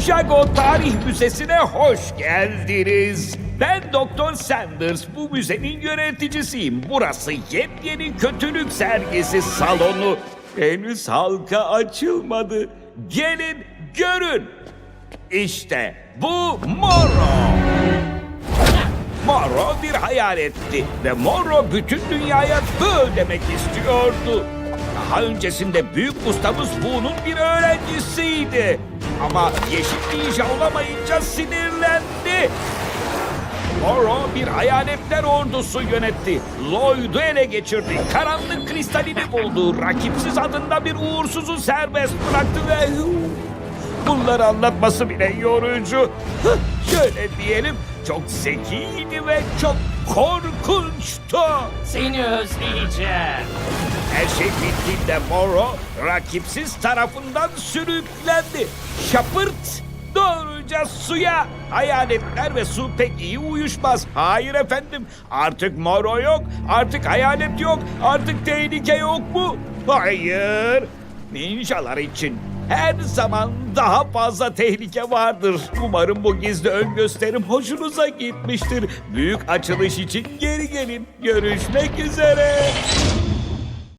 Ninjago Tarih Müzesi'ne hoş geldiniz. Ben Doktor Sanders, bu müzenin yöneticisiyim. Burası yepyeni kötülük sergisi salonu. Henüz halka açılmadı. Gelin görün. İşte bu Moro. Moro bir hayaletti ve Moro bütün dünyaya bö demek istiyordu. Daha öncesinde büyük ustamız Bu'nun bir öğrencisiydi. Ama yeşil ninja olamayınca sinirlendi. Moro bir hayaletler ordusu yönetti. Lloyd'u ele geçirdi. Karanlık kristalini buldu. Rakipsiz adında bir uğursuzu serbest bıraktı ve... Bunları anlatması bile yorucu. Şöyle diyelim, çok zekiydi ve çok korkunçtu. Seni özleyeceğim. Her şey bittiğinde Moro rakipsiz tarafından sürüklendi. Şapırt doğruca suya. Hayaletler ve su pek iyi uyuşmaz. Hayır efendim artık Moro yok, artık hayalet yok, artık tehlike yok mu? Hayır. Ninjalar için her zaman daha fazla tehlike vardır. Umarım bu gizli ön gösterim hoşunuza gitmiştir. Büyük açılış için geri gelin. Görüşmek üzere.